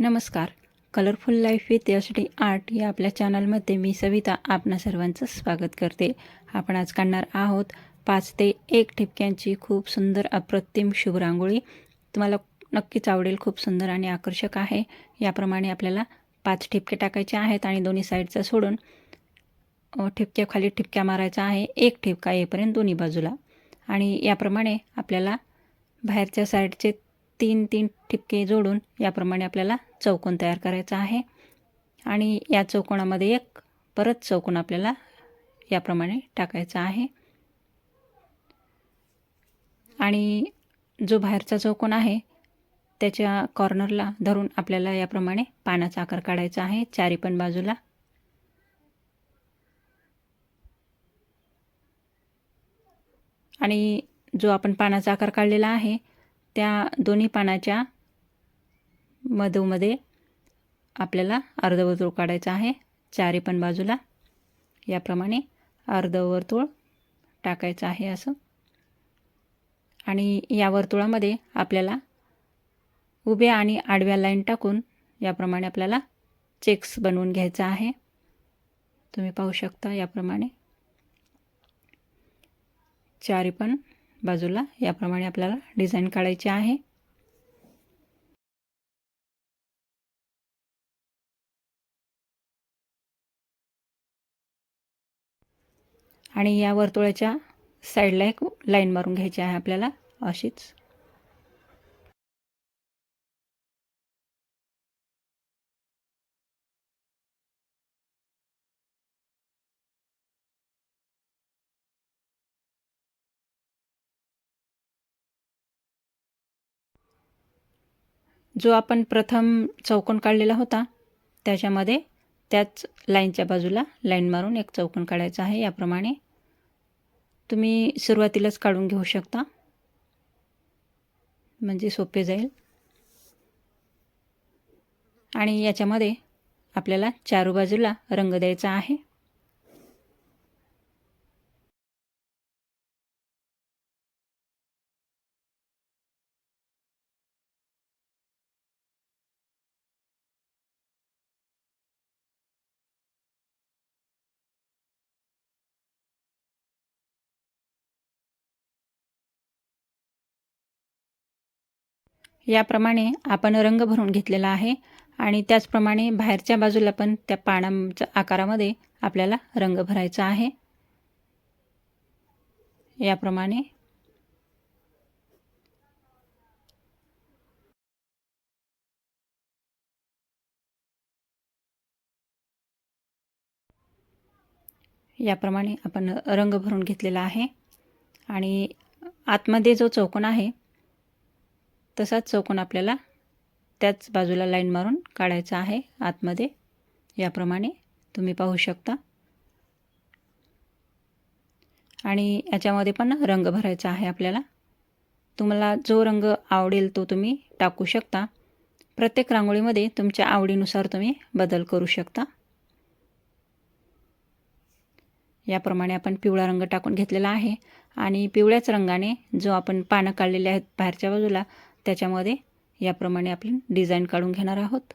नमस्कार. Colourful life with H D art या आपल्या चॅनलमध्ये मी सविता आपणा सर्वांचं स्वागत करते. आपण आज काढणार आहोत पाच ते एक ठिपक्यांची खूप सुंदर अप्रतिम शुभ रांगोळी तुम्हाला नक्कीच आवडेल खूप सुंदर आणि आकर्षक आहे. याप्रमाणे आपल्याला पाच ठिपके टाकायचे आहेत आणि दोन्ही साईडचं सोडून ठिपक्या ठिपक्याखाली ठिपक्या मारायचा आहे. एक ठिपका येईपर्यंत दोन्ही बाजूला. आणि याप्रमाणे आपल्याला बाहेरच्या साईडचे तीन तीन ठिपके जोडून याप्रमाणे आपल्याला चौकोन तयार करायचा आहे. आणि या चौकोनामध्ये एक परत चौकोन आपल्याला याप्रमाणे टाकायचा आहे. आणि जो बाहेरचा चौकोन आहे त्याच्या कॉर्नरला धरून आपल्याला याप्रमाणे पानाचा आकार काढायचा आहे. चारी पण बाजूला. आणि जो आपण पानाचा आकार काढलेला आहे त्या दोन्ही पानाच्या मधोमध्ये आपल्याला अर्धवर्तुळ काढायचं आहे. चारी पण बाजूला याप्रमाणे अर्धवर्तुळ टाकायचं आहे असं. आणि या वर्तुळामध्ये आपल्याला उभ्या आणि आडव्या लाईन टाकून याप्रमाणे आपल्याला चेक्स बनवून घ्यायचा आहे. तुम्ही पाहू शकता याप्रमाणे. चारी पण बाजूला याप्रमाणे आपल्याला डिझाईन काढायची आहे. आणि या वर्तुळाच्या साईडला एक लाईन मारून घ्यायची आहे आपल्याला अशीच. जो आपण प्रथम चौकोन काढलेला होता त्याच्यामध्ये त्याच लाईनच्या बाजूला लाईन मारून एक चौकोन काढायचा आहे. याप्रमाणे तुम्ही सुरुवातीलाच काढून घेऊ शकता. म्हणजे सोपे जाईल. आणि याच्यामध्ये आपल्याला चारू बाजूला रंग द्यायचा आहे. याप्रमाणे आपण रंग भरून घेतलेला आहे आणि त्याचप्रमाणे बाहेरच्या बाजूला पण त्या पानांच्या आकारामध्ये आपल्याला रंग भरायचा आहे. याप्रमाणे याप्रमाणे आपण रंग भरून घेतलेला आहे आणि आतमध्ये जो चौकोन आहे तसाच चौकोन आपल्याला त्याच बाजूला लाईन मारून काढायचा आहे आतमध्ये. याप्रमाणे तुम्ही पाहू शकता. आणि याच्यामध्ये पण रंग भरायचा आहे आपल्याला. तुम्हाला जो रंग आवडेल तो तुम्ही टाकू शकता. प्रत्येक रांगोळीमध्ये तुमच्या आवडीनुसार तुम्ही बदल करू शकता. याप्रमाणे आपण पिवळा रंग टाकून घेतलेला आहे. आणि पिवळ्याच रंगाने जो आपण पानं काढलेले आहेत बाहेरच्या बाजूला त्याच्यामध्ये याप्रमाणे आपण डिझाईन काढून घेणार आहोत.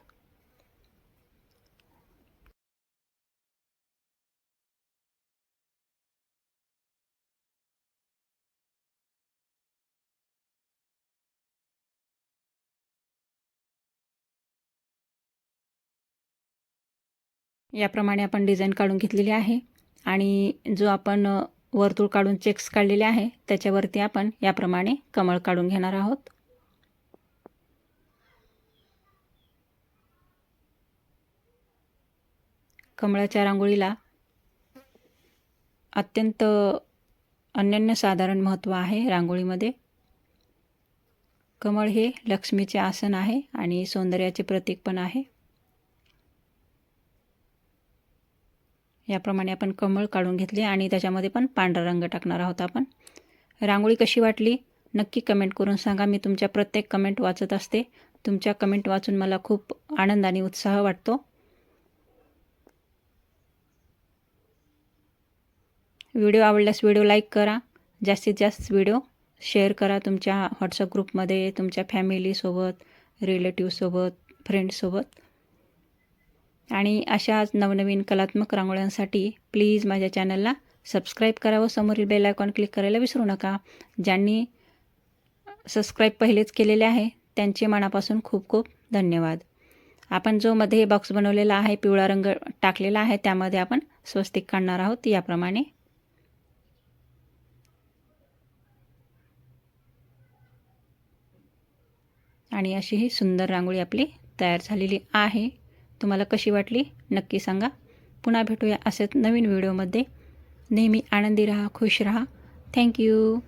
याप्रमाणे आपण डिझाईन काढून घेतलेली आहे आणि जो आपण वर्तुळ काढून चेक्स काढलेले आहे त्याच्यावरती आपण याप्रमाणे कमळ काढून घेणार आहोत. कमळाच्या रांगोळीला अत्यंत अनन्यसाधारण महत्त्व आहे रांगोळीमध्ये. कमळ हे लक्ष्मीचे आसन आहे आणि सौंदर्याचे प्रतीक पण आहे. याप्रमाणे आपण कमळ काढून घेतले आणि त्याच्यामध्ये पण पांढरा रंग टाकणार आहोत आपण. रांगोळी कशी वाटली? नक्की कमेंट करून सांगा. मी तुमच्या प्रत्येक कमेंट वाचत असते. तुमच्या कमेंट वाचून मला खूप आनंद आणि उत्साह वाटतो. व्हिडिओ आवडल्यास व्हिडिओ लाईक करा. जास्तीत जास्त व्हिडिओ शेअर करा तुमच्या व्हॉट्सअप ग्रुपमध्ये तुमच्या फॅमिलीसोबत रिलेटिव्हसोबत फ्रेंडसोबत आणि अशाच नवनवीन कलात्मक रांगोळ्यांसाठी प्लीज माझ्या चॅनलला सबस्क्राईब करा व समोरील बेल आयकॉन क्लिक करायला विसरू नका. ज्यांनी सबस्क्राईब पहिलेच केलेले आहे त्यांचे मनापासून खूप खूप धन्यवाद. आपण जो मध्ये बॉक्स बनवलेला आहे पिवळा रंग टाकलेला आहे त्यामध्ये आपण स्वस्तिक काढणार आहोत. याप्रमाणे आणि अशी ही सुंदर रांगोळी आपली तयार झालेली आहे. तुम्हाला कशी वाटली? नक्की सांगा. पुन्हा भेटूया असेच नवीन व्हिडिओमध्ये. नेहमी आनंदी राहा खुश राहा. थँक्यू